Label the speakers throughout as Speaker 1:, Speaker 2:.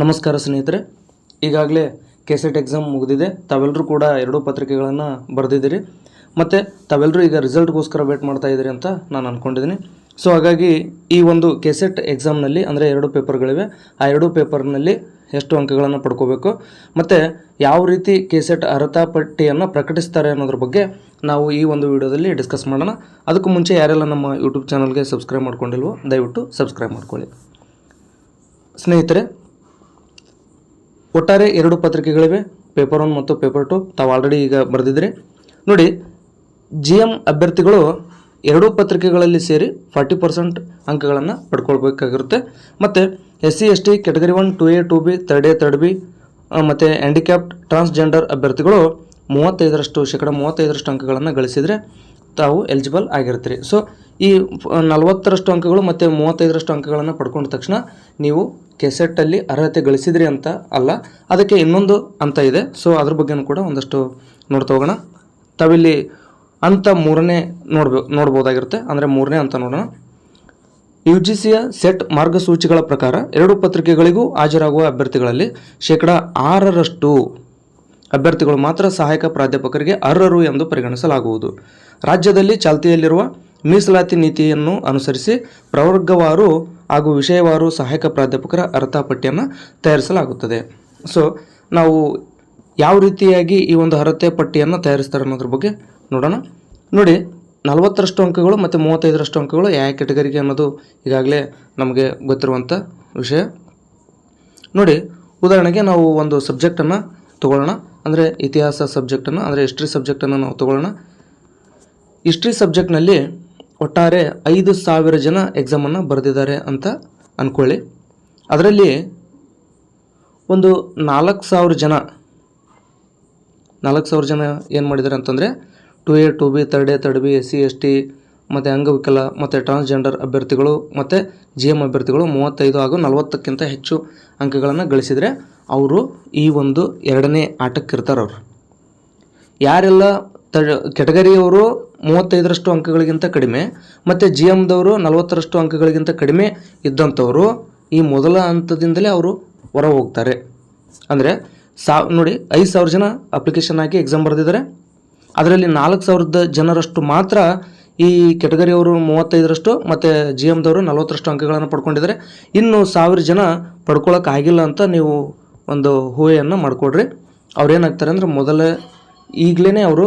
Speaker 1: ನಮಸ್ಕಾರ ಸ್ನೇಹಿತರೆ. ಈಗಾಗಲೇ ಕೆಸೆಟ್ ಎಕ್ಸಾಮ್ ಮುಗಿದಿದೆ. ತಾವೆಲ್ಲರೂ ಕೂಡ ಎರಡೂ ಪತ್ರಿಕೆಗಳನ್ನು ಬರೆದಿದ್ದೀರಿ. ಮತ್ತು ತಾವೆಲ್ಲರೂ ಈಗ ರಿಸಲ್ಟ್ಗೋಸ್ಕರ ವೇಟ್ ಮಾಡ್ತಾ ಇದ್ದೀರಿ ಅಂತ ನಾನು ಅಂದ್ಕೊಂಡಿದ್ದೀನಿ ಸೊ ಹಾಗಾಗಿ ಈ ಒಂದು ಕೆಸೆಟ್ ಎಕ್ಸಾಮ್ನಲ್ಲಿ ಅಂದರೆ ಎರಡು ಪೇಪರ್ಗಳಿವೆ. ಆ ಎರಡು ಪೇಪರ್ನಲ್ಲಿ ಎಷ್ಟು ಅಂಕಗಳನ್ನು ಪಡ್ಕೋಬೇಕು. ಮತ್ತು ಯಾವ ರೀತಿ ಕೆಸೆಟ್ ಅರ್ಹತಾ ಪಟ್ಟಿಯನ್ನು ಪ್ರಕಟಿಸ್ತಾರೆ ಅನ್ನೋದ್ರ ಬಗ್ಗೆ ನಾವು ಈ ಒಂದು ವಿಡಿಯೋದಲ್ಲಿ ಡಿಸ್ಕಸ್ ಮಾಡೋಣ. ಅದಕ್ಕೂ ಮುಂಚೆ ಯಾರೆಲ್ಲ ನಮ್ಮ ಯೂಟ್ಯೂಬ್ ಚಾನಲ್ಗೆ ಸಬ್ಸ್ಕ್ರೈಬ್ ಮಾಡ್ಕೊಂಡಿಲ್ವೋ ದಯವಿಟ್ಟು ಸಬ್ಸ್ಕ್ರೈಬ್ ಮಾಡ್ಕೊಳ್ಳಿ. ಸ್ನೇಹಿತರೆ ಒಟ್ಟಾರೆ ಎರಡು ಪತ್ರಿಕೆಗಳಿವೆ ಪೇಪರ್ ಒನ್ ಮತ್ತು ಪೇಪರ್ ಟು ತಾವು ಆಲ್ರೆಡಿ ಈಗ ಬರೆದಿದ್ರಿ ನೋಡಿ ಜಿ ಎಂ ಅಭ್ಯರ್ಥಿಗಳು ಎರಡೂ ಪತ್ರಿಕೆಗಳಲ್ಲಿ ಸೇರಿ ಫಾರ್ಟಿ ಪರ್ಸೆಂಟ್ ಅಂಕಗಳನ್ನು ಪಡ್ಕೊಳ್ಬೇಕಾಗಿರುತ್ತೆ. ಮತ್ತು S C S T category one two A two B third A third B ಮತ್ತು ಹ್ಯಾಂಡಿಕ್ಯಾಪ್ಡ್ ಟ್ರಾನ್ಸ್ಜೆಂಡರ್ ಅಭ್ಯರ್ಥಿಗಳು ಮೂವತ್ತೈದರಷ್ಟು ಶೇಕಡ ಮೂವತ್ತೈದರಷ್ಟು ಅಂಕಗಳನ್ನು ಗಳಿಸಿದರೆ ತಾವು ಎಲಿಜಿಬಲ್ ಆಗಿರ್ತೀರಿ. ಸೊ ಈ ನಲವತ್ತರಷ್ಟು ಅಂಕಗಳು ಮತ್ತು ಮೂವತ್ತೈದರಷ್ಟು ಅಂಕಗಳನ್ನು ಪಡ್ಕೊಂಡ ತಕ್ಷಣ ನೀವು ಕೆಸೆಟ್ಟಲ್ಲಿ ಅರ್ಹತೆ ಗಳಿಸಿದ್ರಿ ಅಂತ ಅಲ್ಲ, ಅದಕ್ಕೆ ಇನ್ನೊಂದು ಅಂತ ಇದೆ. ಸೊ ಅದ್ರ ಬಗ್ಗೆನೂ ಕೂಡ ಒಂದಷ್ಟು ನೋಡ್ತಾ ಹೋಗೋಣ. ತಾವಿಲ್ಲಿ ಅಂತ ಮೂರನೇ ನೋಡ್ಬೋ, ನೋಡ್ಬೋದಾಗಿರುತ್ತೆ. ಅಂದರೆ ಮೂರನೇ ಅಂತ ನೋಡೋಣ. ಯು ಜಿ ಸಿಯ ಸೆಟ್ ಮಾರ್ಗಸೂಚಿಗಳ ಪ್ರಕಾರ ಎರಡು ಪತ್ರಿಕೆಗಳಿಗೂ ಹಾಜರಾಗುವ ಅಭ್ಯರ್ಥಿಗಳಲ್ಲಿ ಶೇಕಡ ಆರರಷ್ಟು ಅಭ್ಯರ್ಥಿಗಳು ಮಾತ್ರ ಸಹಾಯಕ ಪ್ರಾಧ್ಯಾಪಕರಿಗೆ ಅರ್ಹರು ಎಂದು ಪರಿಗಣಿಸಲಾಗುವುದು. ರಾಜ್ಯದಲ್ಲಿ ಚಾಲ್ತಿಯಲ್ಲಿರುವ ಮೀಸಲಾತಿ ನೀತಿಯನ್ನು ಅನುಸರಿಸಿ ಪ್ರವರ್ಗವಾರು ಹಾಗೂ ವಿಷಯವಾರು ಸಹಾಯಕ ಪ್ರಾಧ್ಯಾಪಕರ ಅರ್ಹತಾ ಪಟ್ಟಿಯನ್ನು ತಯಾರಿಸಲಾಗುತ್ತದೆ. ಸೊ ನಾವು ಯಾವ ರೀತಿಯಾಗಿ ಈ ಒಂದು ಅರ್ಹತೆ ಪಟ್ಟಿಯನ್ನು ತಯಾರಿಸ್ತಾರೆ ಅನ್ನೋದ್ರ ಬಗ್ಗೆ ನೋಡೋಣ. ನೋಡಿ, ನಲವತ್ತರಷ್ಟು ಅಂಕಗಳು ಮತ್ತು ಮೂವತ್ತೈದರಷ್ಟು ಅಂಕಗಳು ಯಾವ ಕೆಟಗರಿಗೆ ಅನ್ನೋದು ಈಗಾಗಲೇ ನಮಗೆ ಗೊತ್ತಿರುವಂಥ ವಿಷಯ. ನೋಡಿ, ಉದಾಹರಣೆಗೆ ನಾವು ಒಂದು ಸಬ್ಜೆಕ್ಟನ್ನು ತಗೊಳ್ಳೋಣ. ಅಂದರೆ ಇತಿಹಾಸ ಸಬ್ಜೆಕ್ಟನ್ನು, ಅಂದರೆ ಹಿಸ್ಟ್ರಿ ಸಬ್ಜೆಕ್ಟನ್ನು ನಾವು ತಗೊಳ್ಳೋಣ. ಹಿಸ್ಟ್ರಿ ಸಬ್ಜೆಕ್ಟ್ನಲ್ಲಿ ಒಟ್ಟಾರೆ ಐದು ಸಾವಿರ ಜನ ಎಕ್ಸಾಮನ್ನು ಬರೆದಿದ್ದಾರೆ ಅಂತ ಅಂದ್ಕೊಳ್ಳಿ ಅದರಲ್ಲಿ ಒಂದು ನಾಲ್ಕು ಸಾವಿರ ಜನ, ನಾಲ್ಕು ಸಾವಿರ ಜನ ಏನು ಮಾಡಿದ್ದಾರೆ ಅಂತಂದರೆ two A two B third A third B S C S T ಮತ್ತು ಅಂಗವಿಕಲ, ಮತ್ತು ಟ್ರಾನ್ಸ್ಜೆಂಡರ್ ಅಭ್ಯರ್ಥಿಗಳು, ಮತ್ತು ಜಿ ಎಂ ಅಭ್ಯರ್ಥಿಗಳು ಮೂವತ್ತೈದು ಹಾಗೂ ನಲವತ್ತಕ್ಕಿಂತ ಹೆಚ್ಚು ಅಂಕಗಳನ್ನು ಗಳಿಸಿದರೆ ಅವರು ಈ ಒಂದು ಎರಡನೇ ಆಟಕ್ಕಿರ್ತಾರೆ ಅವರು ಯಾರೆಲ್ಲ ತ ಕೆಟಗರಿಯವರು ಮೂವತ್ತೈದರಷ್ಟು ಅಂಕಗಳಿಗಿಂತ ಕಡಿಮೆ, ಮತ್ತು ಜಿ ಎಮ್ದವರು ನಲವತ್ತರಷ್ಟು ಅಂಕಗಳಿಗಿಂತ ಕಡಿಮೆ ಇದ್ದಂಥವರು ಈ ಮೊದಲ ಹಂತದಿಂದಲೇ ಅವರು ಹೊರ ಹೋಗ್ತಾರೆ ಅಂದರೆ ಸಾ, ನೋಡಿ, ಐದು ಸಾವಿರ ಜನ ಅಪ್ಲಿಕೇಶನ್ ಹಾಕಿ ಎಕ್ಸಾಮ್ ಬರೆದಿದ್ದಾರೆ. ಅದರಲ್ಲಿ ನಾಲ್ಕು ಸಾವಿರದ ಜನರಷ್ಟು ಮಾತ್ರ ಈ ಕೆಟಗರಿಯವರು ಮೂವತ್ತೈದರಷ್ಟು, ಮತ್ತು ಜಿ ಎಮ್ದವರು ನಲವತ್ತರಷ್ಟು ಅಂಕಗಳನ್ನು ಪಡ್ಕೊಂಡಿದ್ದಾರೆ. ಇನ್ನು ಸಾವಿರ ಜನ ಪಡ್ಕೊಳಕ್ಕೆ ಆಗಿಲ್ಲ ಅಂತ ನೀವು ಒಂದು ಹೂವೆಯನ್ನು ಮಾಡಿಕೊಡ್ರಿ. ಅವ್ರೇನಾಗ್ತಾರೆ ಅಂದರೆ ಮೊದಲೇ ಈಗಲೇ ಅವರು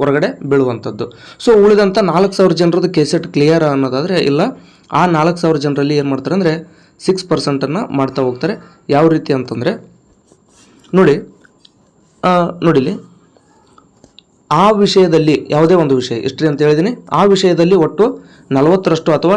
Speaker 1: ಹೊರಗಡೆ ಬೀಳುವಂಥದ್ದು. ಸೊ ಉಳಿದಂಥ ನಾಲ್ಕು ಸಾವಿರ ಜನರದ್ದು ಕೆಸೆಟ್ ಕ್ಲಿಯರ್ ಅನ್ನೋದಾದರೆ ಇಲ್ಲ. ಆ ನಾಲ್ಕು ಸಾವಿರ ಜನರಲ್ಲಿ ಏನು ಮಾಡ್ತಾರೆ ಅಂದರೆ ಸಿಕ್ಸ್ ಪರ್ಸೆಂಟನ್ನು ಮಾಡ್ತಾ ಹೋಗ್ತಾರೆ. ಯಾವ ರೀತಿ ಅಂತಂದರೆ, ನೋಡಿ ನೋಡಿಲಿ ಆ ವಿಷಯದಲ್ಲಿ ಯಾವುದೇ ಒಂದು ವಿಷಯ ಹಿಸ್ಟ್ರಿ ಅಂತ ಹೇಳಿದ್ದೀನಿ ಆ ವಿಷಯದಲ್ಲಿ ಒಟ್ಟು ನಲವತ್ತರಷ್ಟು ಅಥವಾ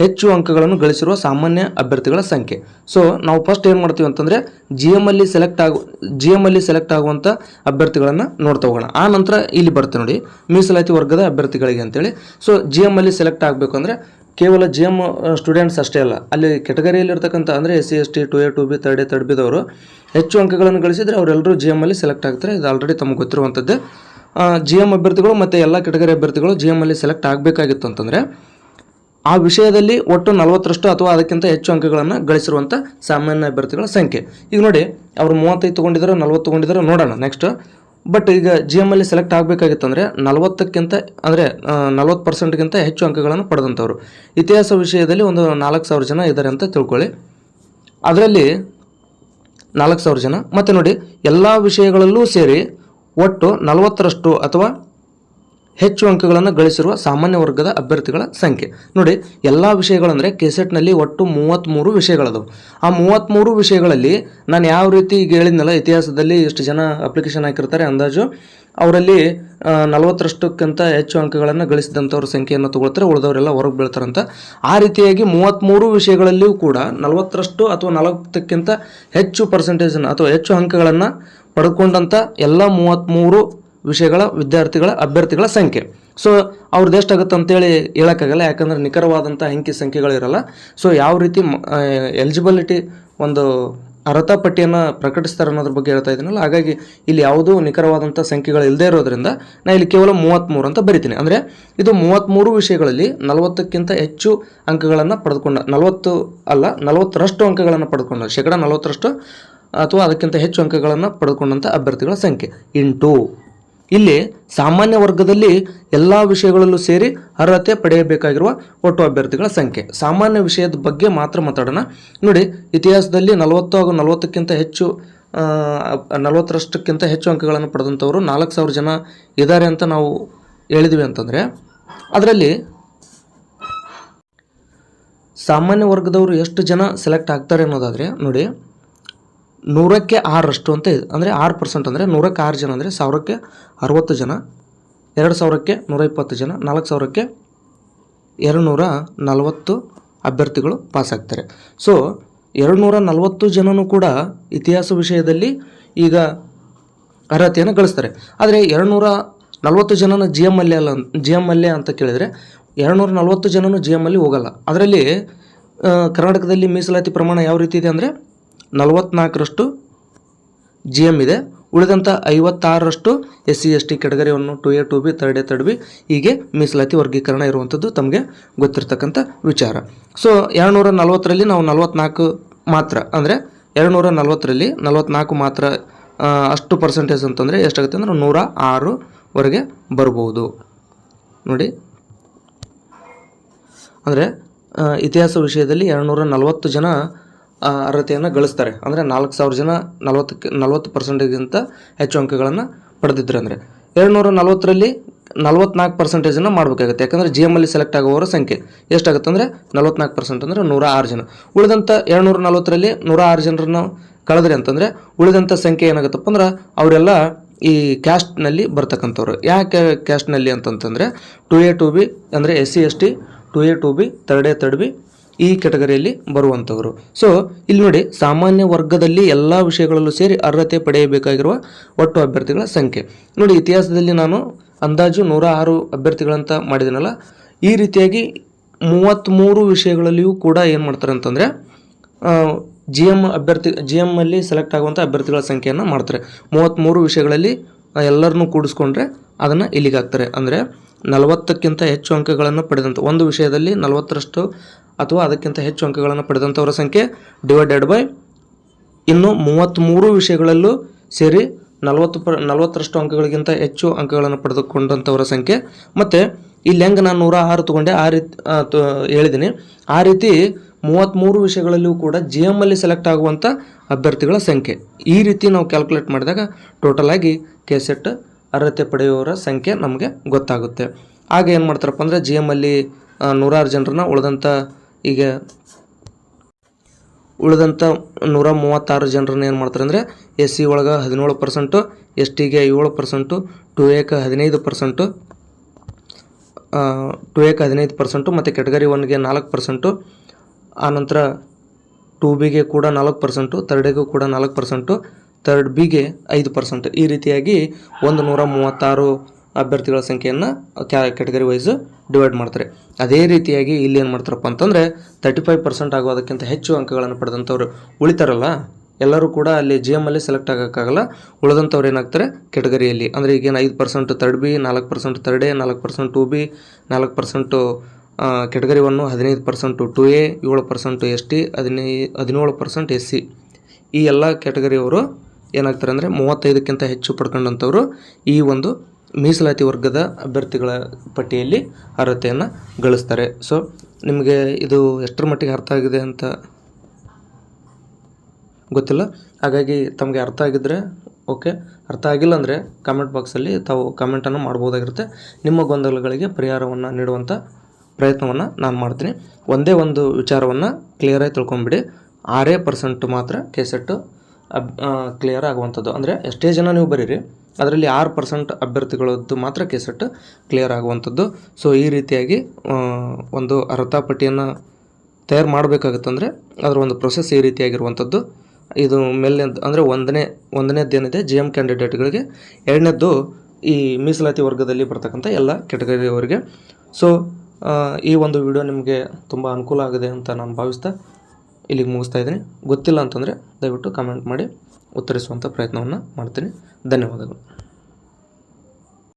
Speaker 1: ಹೆಚ್ಚು ಅಂಕಗಳನ್ನು ಗಳಿಸಿರುವ ಸಾಮಾನ್ಯ ಅಭ್ಯರ್ಥಿಗಳ ಸಂಖ್ಯೆ. ಸೊ ನಾವು ಫಸ್ಟ್ ಏನು ಮಾಡ್ತೀವಿ ಅಂತಂದರೆ ಜಿ ಎಮ್ಮಲ್ಲಿ ಸೆಲೆಕ್ಟ್ ಆಗು ಜಿ ಎಮ್ಮಲ್ಲಿ ಸೆಲೆಕ್ಟ್ ಆಗುವಂಥ ಅಭ್ಯರ್ಥಿಗಳನ್ನು ನೋಡ್ತಾ ಹೋಗೋಣ. ಆ ನಂತರ ಇಲ್ಲಿ ಬರುತ್ತೆ ನೋಡಿ, ಮೀಸಲಾತಿ ವರ್ಗದ ಅಭ್ಯರ್ಥಿಗಳಿಗೆ ಅಂತೇಳಿ. ಸೊ ಜಿ ಎಮ್ಮಲ್ಲಿ ಸೆಲೆಕ್ಟ್ ಆಗಬೇಕು ಅಂದರೆ ಕೇವಲ ಜಿ ಎಂ ಸ್ಟೂಡೆಂಟ್ಸ್ ಅಷ್ಟೇ ಅಲ್ಲ, ಅಲ್ಲಿ ಕೆಟಗರಿಯಲ್ಲಿ ಇರ್ತಕ್ಕಂಥ ಅಂದರೆ S C S T two A two B third A third ಬಿದವರು ಹೆಚ್ಚು ಅಂಕಗಳನ್ನು ಗಳಿಸಿದರೆ ಅವರೆಲ್ಲರೂ ಜಿ ಎಮ್ಮಲ್ಲಿ ಸೆಲೆಕ್ಟ್ ಆಗ್ತಾರೆ. ಇದು ಆಲ್ರೆಡಿ ತಮಗೆ ಗೊತ್ತಿರುವಂಥದ್ದು ಜಿ ಎಂ ಅಭ್ಯರ್ಥಿಗಳು ಮತ್ತು ಎಲ್ಲ ಕೆಟಗರಿ ಅಭ್ಯರ್ಥಿಗಳು ಜಿ ಎಮ್ಮಲ್ಲಿ ಸೆಲೆಕ್ಟ್ ಆಗಬೇಕಾಗಿತ್ತು ಅಂತಂದರೆ ಆ ವಿಷಯದಲ್ಲಿ ಒಟ್ಟು ನಲವತ್ತರಷ್ಟು ಅಥವಾ ಅದಕ್ಕಿಂತ ಹೆಚ್ಚು ಅಂಕಗಳನ್ನು ಗಳಿಸಿರುವಂಥ ಸಾಮಾನ್ಯ ಅಭ್ಯರ್ಥಿಗಳ ಸಂಖ್ಯೆ. ಈಗ ನೋಡಿ, ಅವರು ಮೂವತ್ತೈದು ತೊಗೊಂಡಿದ್ದಾರೆ ನಲ್ವತ್ತು ತೊಗೊಂಡಿದ್ದಾರೆ ನೋಡೋಣ ನೆಕ್ಸ್ಟ್ ಬಟ್ ಈಗ ಜಿ ಎಂ ಅಲ್ಲಿ ಸೆಲೆಕ್ಟ್ ಆಗಬೇಕಾಗಿತ್ತಂದರೆ ನಲವತ್ತಕ್ಕಿಂತ, ಅಂದರೆ ನಲವತ್ತು ಪರ್ಸೆಂಟ್ಗಿಂತ ಹೆಚ್ಚು ಅಂಕಗಳನ್ನು ಪಡೆದಂಥವ್ರು. ಇತಿಹಾಸ ವಿಷಯದಲ್ಲಿ ಒಂದು ನಾಲ್ಕು ಸಾವಿರ ಜನ ಇದ್ದಾರೆ ಅಂತ ತಿಳ್ಕೊಳ್ಳಿ. ಅದರಲ್ಲಿ ನಾಲ್ಕು ಸಾವಿರ ಜನ. ಮತ್ತು ನೋಡಿ, ಎಲ್ಲ ವಿಷಯಗಳಲ್ಲೂ ಸೇರಿ ಒಟ್ಟು ನಲವತ್ತರಷ್ಟು ಅಥವಾ ಹೆಚ್ಚು ಅಂಕಗಳನ್ನು ಗಳಿಸಿರುವ ಸಾಮಾನ್ಯ ವರ್ಗದ ಅಭ್ಯರ್ಥಿಗಳ ಸಂಖ್ಯೆ. ನೋಡಿ, ಎಲ್ಲ ವಿಷಯಗಳಂದರೆ ಕೆಸೆಟ್ನಲ್ಲಿ ಒಟ್ಟು ಮೂವತ್ತ್ಮೂರು ವಿಷಯಗಳದವು. ಆ ಮೂವತ್ತ್ಮೂರು ವಿಷಯಗಳಲ್ಲಿ ನಾನು ಯಾವ ರೀತಿ ಈಗ ಹೇಳಿದ್ನಲ್ಲ, ಇತಿಹಾಸದಲ್ಲಿ ಎಷ್ಟು ಜನ ಅಪ್ಲಿಕೇಶನ್ ಹಾಕಿರ್ತಾರೆ ಅಂದಾಜು. ಅವರಲ್ಲಿ ನಲವತ್ತರಷ್ಟಕ್ಕಿಂತ ಹೆಚ್ಚು ಅಂಕಗಳನ್ನು ಗಳಿಸಿದಂಥವ್ರ ಸಂಖ್ಯೆಯನ್ನು ತಗೊಳ್ತಾರೆ, ಉಳಿದವರೆಲ್ಲ ಹೊರಗೆ ಬೀಳ್ತಾರಂತ. ಆ ರೀತಿಯಾಗಿ ಮೂವತ್ತ್ಮೂರು ವಿಷಯಗಳಲ್ಲಿಯೂ ಕೂಡ ನಲವತ್ತರಷ್ಟು ಅಥವಾ ನಲವತ್ತಕ್ಕಿಂತ ಹೆಚ್ಚು ಪರ್ಸೆಂಟೇಜನ್ನು ಅಥವಾ ಹೆಚ್ಚು ಅಂಕಗಳನ್ನು ಪಡ್ಕೊಂಡಂಥ ಎಲ್ಲ ಮೂವತ್ತ್ಮೂರು ವಿಷಯಗಳ ವಿದ್ಯಾರ್ಥಿಗಳ ಅಭ್ಯರ್ಥಿಗಳ ಸಂಖ್ಯೆ. ಸೊ ಅವ್ರದ್ದು ಎಷ್ಟಾಗುತ್ತೆ ಅಂತೇಳಿ ಹೇಳೋಕ್ಕಾಗಲ್ಲ, ಯಾಕಂದರೆ ನಿಖರವಾದಂಥ ಅಂಕಿ ಸಂಖ್ಯೆಗಳಿರಲ್ಲ ಸೊ ಯಾವ ರೀತಿ ಎಲಿಜಿಬಿಲಿಟಿ ಒಂದು ಅರ್ಹತಾ ಪಟ್ಟಿಯನ್ನು ಪ್ರಕಟಿಸ್ತಾರೆ ಅನ್ನೋದ್ರ ಬಗ್ಗೆ ಹೇಳ್ತಾ ಇದ್ದೀನಲ್ಲ, ಹಾಗಾಗಿ ಇಲ್ಲಿ ಯಾವುದೂ ನಿಖರವಾದಂಥ ಸಂಖ್ಯೆಗಳು ಇಲ್ಲದೇ ಇರೋದ್ರಿಂದ ನಾನು ಇಲ್ಲಿ ಕೇವಲ ಮೂವತ್ತ್ಮೂರು ಅಂತ ಬರಿತೀನಿ. ಅಂದರೆ ಇದು ಮೂವತ್ತ್ಮೂರು ವಿಷಯಗಳಲ್ಲಿ ನಲವತ್ತಕ್ಕಿಂತ ಹೆಚ್ಚು ಅಂಕಗಳನ್ನು ಪಡೆದುಕೊಂಡ, ನಲವತ್ತು ಅಲ್ಲ, ನಲವತ್ತರಷ್ಟು ಅಂಕಗಳನ್ನು ಪಡೆದುಕೊಂಡ, ಶೇಕಡ ನಲವತ್ತರಷ್ಟು ಅಥವಾ ಅದಕ್ಕಿಂತ ಹೆಚ್ಚು ಅಂಕಗಳನ್ನು ಪಡೆದುಕೊಂಡಂಥ ಅಭ್ಯರ್ಥಿಗಳ ಸಂಖ್ಯೆ. ಇಂಟು ಇಲ್ಲಿ ಸಾಮಾನ್ಯ ವರ್ಗದಲ್ಲಿ ಎಲ್ಲ ವಿಷಯಗಳಲ್ಲೂ ಸೇರಿ ಅರ್ಹತೆ ಪಡೆಯಬೇಕಾಗಿರುವ ಒಟ್ಟು ಅಭ್ಯರ್ಥಿಗಳ ಸಂಖ್ಯೆ. ಸಾಮಾನ್ಯ ವಿಷಯದ ಬಗ್ಗೆ ಮಾತ್ರ ಮಾತಾಡೋಣ. ನೋಡಿ, ಇತಿಹಾಸದಲ್ಲಿ ನಲವತ್ತು ಹಾಗೂ ನಲವತ್ತಕ್ಕಿಂತ ಹೆಚ್ಚು ನಲವತ್ತರಷ್ಟಕ್ಕಿಂತ ಹೆಚ್ಚು ಅಂಕಗಳನ್ನು ಪಡೆದಂಥವರು ನಾಲ್ಕು ಸಾವಿರ ಜನ ಇದ್ದಾರೆ ಅಂತ ನಾವು ಹೇಳಿದ್ವಿ ಅಂತಂದರೆ, ಅದರಲ್ಲಿ ಸಾಮಾನ್ಯ ವರ್ಗದವರು ಎಷ್ಟು ಜನ ಸೆಲೆಕ್ಟ್ ಆಗ್ತಾರೆ ಅನ್ನೋದಾದರೆ, ನೋಡಿ ನೂರಕ್ಕೆ ಆರಷ್ಟು ಅಂತ ಇದೆ. ಅಂದರೆ ಆರು ಪರ್ಸೆಂಟ್ ಅಂದರೆ ನೂರಕ್ಕೆ ಆರು ಜನ ಅಂದರೆ ಸಾವಿರಕ್ಕೆ ಅರವತ್ತು ಜನ, ಎರಡು ಸಾವಿರಕ್ಕೆ ನೂರ ಇಪ್ಪತ್ತು ಜನ, ನಾಲ್ಕು ಸಾವಿರಕ್ಕೆ ಎರಡು ನೂರ ನಲವತ್ತು ಅಭ್ಯರ್ಥಿಗಳು ಪಾಸ್ ಆಗ್ತಾರೆ. ಸೊ ಎರಡುನೂರ ನಲವತ್ತು ಜನನೂ ಕೂಡ ಇತಿಹಾಸ ವಿಷಯದಲ್ಲಿ ಈಗ ಅರ್ಹತೆಯನ್ನು ಗಳಿಸ್ತಾರೆ. ಆದರೆ ಎರಡು ನೂರ ನಲವತ್ತು ಜನನ ಜಿ ಎಂ ಅಲ್ಲೇ ಅಲ್ಲ ಜಿ ಎಂ ಎಲ್ ಅಂತ ಕೇಳಿದರೆ ಎರಡುನೂರ ನಲವತ್ತು ಜನನೂ ಜಿ ಎಂ ಅಲ್ಲಿ ಹೋಗಲ್ಲ. ಅದರಲ್ಲಿ ಕರ್ನಾಟಕದಲ್ಲಿ ಮೀಸಲಾತಿ ಪ್ರಮಾಣ ಯಾವ ರೀತಿ ಇದೆ ಅಂದರೆ ನಲವತ್ನಾಲ್ಕರಷ್ಟು ಜಿ ಎಂ ಇದೆ. ಉಳಿದಂಥ ಐವತ್ತಾರರಷ್ಟು S C S T ಕೆಟಗರಿಯನ್ನು two A two B third A third B ಹೀಗೆ ಮೀಸಲಾತಿ ವರ್ಗೀಕರಣ ಇರುವಂಥದ್ದು ತಮಗೆ ಗೊತ್ತಿರತಕ್ಕಂಥ ವಿಚಾರ. ಸೊ ಎರಡುನೂರ ನಲವತ್ತರಲ್ಲಿ ನಾವು ನಲವತ್ನಾಲ್ಕು ಮಾತ್ರ, ಅಂದರೆ ಎರಡುನೂರ ನಲವತ್ತರಲ್ಲಿ ನಲವತ್ನಾಲ್ಕು ಮಾತ್ರ ಅಷ್ಟು ಪರ್ಸೆಂಟೇಜ್ ಅಂತಂದರೆ ಎಷ್ಟಾಗುತ್ತೆ ಅಂದ್ರೆ ನೂರ ಆರುವರೆಗೆ ಬರ್ಬೋದು. ನೋಡಿ. ಅಂದರೆ ಇತಿಹಾಸ ವಿಷಯದಲ್ಲಿ ಎರಡುನೂರ ನಲವತ್ತು ಜನ ಅರ್ಹತೆಯನ್ನು ಗಳಿಸ್ತಾರೆ. ಅಂದರೆ ನಾಲ್ಕು ಸಾವಿರ ಜನ ನಲವತ್ತಕ್ಕೆ, ನಲವತ್ತು ಪರ್ಸೆಂಟೇಜ್ಗಿಂತ ಹೆಚ್ಚು ಅಂಕಗಳನ್ನು ಪಡೆದಿದ್ರು ಅಂದರೆ. ಎರಡುನೂರ ನಲವತ್ತರಲ್ಲಿ ನಲವತ್ನಾಲ್ಕು ಪರ್ಸೆಂಟೇಜನ್ನು ಮಾಡಬೇಕಾಗುತ್ತೆ. ಯಾಕಂದರೆ ಜಿ ಎಂ ಅಲ್ಲಿ ಸೆಲೆಕ್ಟ್ ಆಗುವವರ ಸಂಖ್ಯೆ ಎಷ್ಟಾಗುತ್ತೆ ಅಂದರೆ ನಲವತ್ನಾಲ್ಕು ಪರ್ಸೆಂಟ್ ಅಂದರೆ ನೂರ ಆರು ಜನ. ಉಳಿದಂಥ ಎರಡುನೂರ ನಲವತ್ತರಲ್ಲಿ ನೂರ ಆರು ಜನರನ್ನು ಕಳೆದ್ರಿ ಅಂತಂದರೆ ಉಳಿದಂಥ ಸಂಖ್ಯೆ ಏನಾಗುತ್ತಪ್ಪ ಅಂದ್ರೆ ಅವರೆಲ್ಲ ಈ ಕ್ಯಾಸ್ಟ್ನಲ್ಲಿ ಬರ್ತಕ್ಕಂಥವ್ರು. ಯಾಕೆ ಕ್ಯಾಸ್ಟ್ನಲ್ಲಿ ಅಂತಂತಂದರೆ ಟು ಎ ಟು ಬಿ ಅಂದರೆ S C S T two A two B third A third B ಈ ಕೆಟಗರಿಯಲ್ಲಿ ಬರುವಂಥವರು. ಸೊ ಇಲ್ಲಿ ನೋಡಿ, ಸಾಮಾನ್ಯ ವರ್ಗದಲ್ಲಿ ಎಲ್ಲ ವಿಷಯಗಳಲ್ಲೂ ಸೇರಿ ಅರ್ಹತೆ ಪಡೆಯಬೇಕಾಗಿರುವ ಒಟ್ಟು ಅಭ್ಯರ್ಥಿಗಳ ಸಂಖ್ಯೆ. ನೋಡಿ, ಇತಿಹಾಸದಲ್ಲಿ ನಾನು ಅಂದಾಜು ನೂರ ಆರು ಅಭ್ಯರ್ಥಿಗಳಂತ ಮಾಡಿದ್ದೀನಲ್ಲ ಈ ರೀತಿಯಾಗಿ ಮೂವತ್ತ್ಮೂರು ವಿಷಯಗಳಲ್ಲಿಯೂ ಕೂಡ ಏನು ಮಾಡ್ತಾರೆ ಅಂತಂದರೆ ಜಿ ಎಂ ಅಭ್ಯರ್ಥಿ ಜಿ ಎಮ್ಮಲ್ಲಿ ಸೆಲೆಕ್ಟ್ ಆಗುವಂಥ ಅಭ್ಯರ್ಥಿಗಳ ಸಂಖ್ಯೆಯನ್ನು ಮಾಡ್ತಾರೆ. ಮೂವತ್ತ್ಮೂರು ವಿಷಯಗಳಲ್ಲಿ ಎಲ್ಲರನ್ನೂ ಕೂಡಿಸ್ಕೊಂಡ್ರೆ ಅದನ್ನು ಇಲ್ಲಿಗೆ ಹಾಕ್ತಾರೆ. ಅಂದರೆ ನಲವತ್ತಕ್ಕಿಂತ ಹೆಚ್ಚು ಅಂಕಗಳನ್ನು ಪಡೆದಂಥ ಒಂದು ವಿಷಯದಲ್ಲಿ ನಲವತ್ತರಷ್ಟು ಅಥವಾ ಅದಕ್ಕಿಂತ ಹೆಚ್ಚು ಅಂಕಗಳನ್ನು ಪಡೆದಂಥವರ ಸಂಖ್ಯೆ ಡಿವೈಡೆಡ್ ಬೈ ಇನ್ನು ಮೂವತ್ತ್ಮೂರು ವಿಷಯಗಳಲ್ಲೂ ಸೇರಿ ನಲವತ್ತು ಪ, ನಲವತ್ತರಷ್ಟು ಅಂಕಗಳಿಗಿಂತ ಹೆಚ್ಚು ಅಂಕಗಳನ್ನು ಪಡೆದುಕೊಂಡಂಥವರ ಸಂಖ್ಯೆ. ಮತ್ತು ಇಲ್ಲಿ ಹೆಂಗೆ ನಾನು ನೂರ ಆರು ತೊಗೊಂಡೆ, ಆ ರೀತಿ ಹೇಳಿದ್ದೀನಿ. ಆ ರೀತಿ ಮೂವತ್ತ್ಮೂರು ವಿಷಯಗಳಲ್ಲೂ ಕೂಡ ಜಿ ಎಮ್ಮಲ್ಲಿ ಸೆಲೆಕ್ಟ್ ಆಗುವಂಥ ಅಭ್ಯರ್ಥಿಗಳ ಸಂಖ್ಯೆ. ಈ ರೀತಿ ನಾವು ಕ್ಯಾಲ್ಕುಲೇಟ್ ಮಾಡಿದಾಗ ಟೋಟಲಾಗಿ ಕೆ ಸೆಟ್ ಅರ್ಹತೆ ಪಡೆಯುವವರ ಸಂಖ್ಯೆ ನಮಗೆ ಗೊತ್ತಾಗುತ್ತೆ. ಆಗ ಏನು ಮಾಡ್ತಾರಪ್ಪ ಅಂದರೆ ಜಿ ಎಂ ಅಲ್ಲಿ ನೂರಾರು ಜನರನ್ನ ಉಳಿದಂಥ ಈಗ ಉಳಿದಂಥ ನೂರ ಮೂವತ್ತಾರು ಜನರನ್ನ ಏನು ಮಾಡ್ತಾರೆ ಅಂದರೆ ಎಸ್ ಸಿ ಒಳಗೆ ಹದಿನೇಳು ಪರ್ಸೆಂಟು ಎಸ್ ಟಿಗೆ ಏಳು ಪರ್ಸೆಂಟು ಟು ಎಕ್ಕೆ ಹದಿನೈದು ಪರ್ಸೆಂಟು ಟು ಎಕ್ಕೆ ಹದಿನೈದು ಪರ್ಸೆಂಟು ಮತ್ತು ಕೆಟಗರಿ ಒನ್ಗೆ ನಾಲ್ಕು ಪರ್ಸೆಂಟು ಆನಂತರ ಟು ಬಿಗೆ ಕೂಡ ನಾಲ್ಕು ಪರ್ಸೆಂಟು ತರ್ಡಿಗೂ ಕೂಡ ನಾಲ್ಕು ಪರ್ಸೆಂಟು ತರ್ಡ್ ಬಿಗೆ ಐದು ಪರ್ಸೆಂಟ್ ಈ ರೀತಿಯಾಗಿ ಒಂದು ನೂರ ಮೂವತ್ತಾರು ಅಭ್ಯರ್ಥಿಗಳ ಸಂಖ್ಯೆಯನ್ನು ಕ್ಯಾಟಗರಿ ವೈಸು ಡಿವೈಡ್ ಮಾಡ್ತಾರೆ. ಅದೇ ರೀತಿಯಾಗಿ ಇಲ್ಲಿ ಏನು ಮಾಡ್ತಾರಪ್ಪ ಅಂತಂದರೆ ತರ್ಟಿ ಫೈವ್ ಪರ್ಸೆಂಟ್ ಆಗೋದಕ್ಕಿಂತ ಹೆಚ್ಚು ಅಂಕಗಳನ್ನು ಪಡೆದಂಥವ್ರು ಉಳಿತಾರಲ್ಲ, ಎಲ್ಲರೂ ಕೂಡ ಅಲ್ಲಿ ಜಿ ಎಂ ಅಲ್ಲಿ ಸೆಲೆಕ್ಟ್ ಆಗೋಕ್ಕಾಗಲ್ಲ, ಉಳಿದಂಥವ್ರು ಏನಾಗ್ತಾರೆ ಕೆಟಗರಿಯಲ್ಲಿ ಅಂದರೆ ಈಗೇನು ಐದು ಪರ್ಸೆಂಟ್ ತರ್ಡ್ ಬಿ ನಾಲ್ಕು ಪರ್ಸೆಂಟ್ ತರ್ಡ್ ಎ ನಾಲ್ಕು ಪರ್ಸೆಂಟ್ ಟು ಬಿ ನಾಲ್ಕು ಪರ್ಸೆಂಟು ಕೆಟಗರಿ ಒನ್ನು ಹದಿನೈದು ಪರ್ಸೆಂಟು ಟು ಎ ಏಳು ಪರ್ಸೆಂಟು ಎಸ್ ಟಿ ಹದಿನೈ, ಹದಿನೇಳು ಪರ್ಸೆಂಟ್ ಎಸ್ ಸಿ ಈ ಎಲ್ಲ ಕೆಟಗರಿಯವರು ಏನಾಗ್ತಾರೆ ಅಂದರೆ ಮೂವತ್ತೈದಕ್ಕಿಂತ ಹೆಚ್ಚು ಪಡ್ಕೊಂಡಂಥವ್ರು ಈ ಒಂದು ಮೀಸಲಾತಿ ವರ್ಗದ ಅಭ್ಯರ್ಥಿಗಳ ಪಟ್ಟಿಯಲ್ಲಿ ಅರ್ಹತೆಯನ್ನು ಗಳಿಸ್ತಾರೆ. ಸೊ ನಿಮಗೆ ಇದು ಎಷ್ಟರ ಮಟ್ಟಿಗೆ ಅರ್ಥ ಆಗಿದೆ ಅಂತ ಗೊತ್ತಿಲ್ಲ. ಹಾಗಾಗಿ ತಮಗೆ ಅರ್ಥ ಆಗಿದ್ದರೆ ಓಕೆ. ಅರ್ಥ ಆಗಿಲ್ಲ ಅಂದರೆ ಕಾಮೆಂಟ್ ಬಾಕ್ಸಲ್ಲಿ ತಾವು ಕಾಮೆಂಟನ್ನು ಮಾಡ್ಬೋದಾಗಿರುತ್ತೆ. ನಿಮ್ಮ ಗೊಂದಲಗಳಿಗೆ ಪರಿಹಾರವನ್ನು ನೀಡುವಂಥ ಪ್ರಯತ್ನವನ್ನು ನಾನು ಮಾಡ್ತೀನಿ. ಒಂದೇ ಒಂದು ವಿಚಾರವನ್ನು ಕ್ಲಿಯರಾಗಿ ತಿಳ್ಕೊಂಬಿಡಿ ಆರೇ ಪರ್ಸೆಂಟ್ ಮಾತ್ರ ಕೆಸೆಟ್ಟು ಅಬ್ ಕ್ಲಿಯರ್ ಆಗುವಂಥದ್ದು. ಅಂದರೆ ಎಷ್ಟೇ ಜನ ನೀವು ಬರೀರಿ, ಅದರಲ್ಲಿ ಆರು ಪರ್ಸೆಂಟ್ ಅಭ್ಯರ್ಥಿಗಳದ್ದು ಮಾತ್ರ ಕೆಸೆಟ್ ಕ್ಲಿಯರ್ ಆಗುವಂಥದ್ದು. ಸೊ ಈ ರೀತಿಯಾಗಿ ಒಂದು ಅರ್ಹತಾ ಪಟ್ಟಿಯನ್ನು ತಯಾರು ಮಾಡಬೇಕಾಗುತ್ತಂದರೆ ಅದರ ಒಂದು ಪ್ರೊಸೆಸ್ ಈ ರೀತಿಯಾಗಿರುವಂಥದ್ದು. ಇದು ಮೇಲೆ ಅಂದರೆ ಒಂದನೇ, ಒಂದನೇದ್ದು ಏನಿದೆ ಜಿ ಎಂ ಕ್ಯಾಂಡಿಡೇಟ್ಗಳಿಗೆ ಎರಡನೇದ್ದು ಈ ಮೀಸಲಾತಿ ವರ್ಗದಲ್ಲಿ ಬರ್ತಕ್ಕಂಥ ಎಲ್ಲ ಕೆಟಗರಿಯವರಿಗೆ ಸೊ ಈ ಒಂದು ವಿಡಿಯೋ ನಿಮಗೆ ತುಂಬ ಅನುಕೂಲ ಆಗಿದೆ ಅಂತ ನಾನು ಭಾವಿಸ್ತಾ ಇಲ್ಲಿಗೆ ಮುಗಿಸ್ತಾ ಇದ್ದೀನಿ. ಗೊತ್ತಿಲ್ಲ ಅಂತಂದರೆ ದಯವಿಟ್ಟು ಕಮೆಂಟ್ ಮಾಡಿ ಉತ್ತರಿಸುವಂಥ ಪ್ರಯತ್ನವನ್ನು ಮಾಡ್ತೀನಿ. ಧನ್ಯವಾದಗಳು.